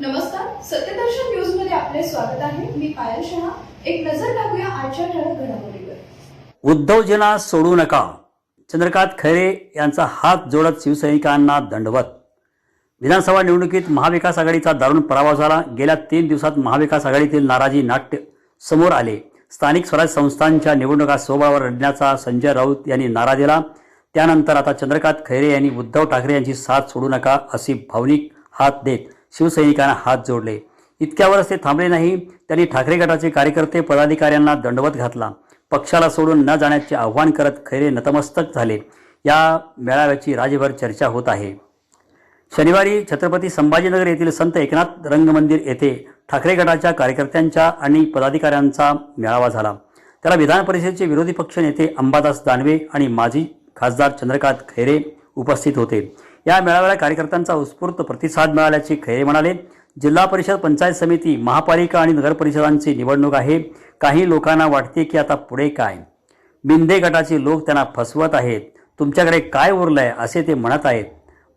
नमस्कार सत्यदर्शन न्यूजमध्ये आपले स्वागत आहे. मी पायल शहा. एक नजर टाकूया आजच्या ठळक घडामोडीवर. उद्धवजींना सोडू नका. चंद्रकांत खैरे यांचा हात जोडत शिवसैनिकांना दंडवत. विधानसभा निवडणुकीत महाविकास आघाडीचा दारुण पराभव झाला. गेल्या तीन दिवसात महाविकास आघाडीतील नाराजी नाट्य समोर आले. स्थानिक स्वराज संस्थांच्या निवडणुका स्वबळावर लढण्याचा संजय राऊत यांनी नारा दिला. त्यानंतर आता चंद्रकांत खैरे यांनी उद्धव ठाकरे यांची साथ सोडू नका अशी भावनिक हात देत शिवसैनिकांना हात जोडले. इतक्यावरच ते थांबले नाही त्यांनी ठाकरे गटाचे कार्यकर्ते पदाधिकाऱ्यांना दंडवत घातला. पक्षाला सोडून न जाण्याचे आव्हान करत खैरे नतमस्तक झाले. या मेळाव्याची राज्यभर चर्चा होत आहे. शनिवारी छत्रपती संभाजीनगर येथील संत एकनाथ रंगमंदिर येथे ठाकरे गटाच्या कार्यकर्त्यांच्या आणि पदाधिकाऱ्यांचा मेळावा झाला. त्याला विधान परिषदेचे विरोधी पक्ष नेते अंबादास दानवे आणि माजी खासदार चंद्रकांत खैरे उपस्थित होते. या मेळाव्याला कार्यकर्त्यांचा उत्स्फूर्त प्रतिसाद मिळाल्याचे खैरे म्हणाले. जिल्हा परिषद पंचायत समिती महापालिका आणि नगरपरिषदांची निवडणूक आहे. काही लोकांना वाटते की आता पुढे काय? बिंदे गटाचे लोक त्यांना फसवत आहेत. तुमच्याकडे काय उरलंय असे ते म्हणत आहेत.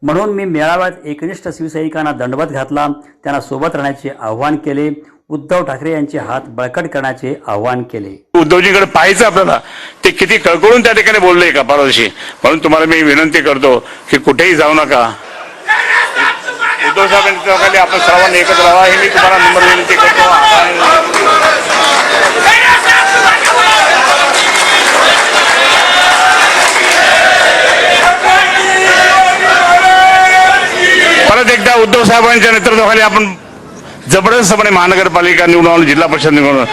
म्हणून मी मेळाव्यात एकनिष्ठ शिवसैनिकांना दंडवत घातला. त्यांना सोबत राहण्याचे आव्हान केले. उद्धव ठाकरे यांचे हात बळकट करण्याचे आव्हान केले. उद्धवजीकडे पाहायचं आपल्याला ते किती कळकळून त्या ठिकाणी बोलले का परवाशी म्हणून तुम्हाला मी विनंती करतो की कुठेही जाऊ नका. उद्धव साहेबांच्या आपण सर्वांनी एकत्र राहा हे मी तुम्हाला नंबर विनंती करतो. परत एकदा उद्धव साहेबांच्या नेतृत्वाखाली आपण जबरदस्तपणे महानगरपालिका निवडून जिल्हा परिषद निवडून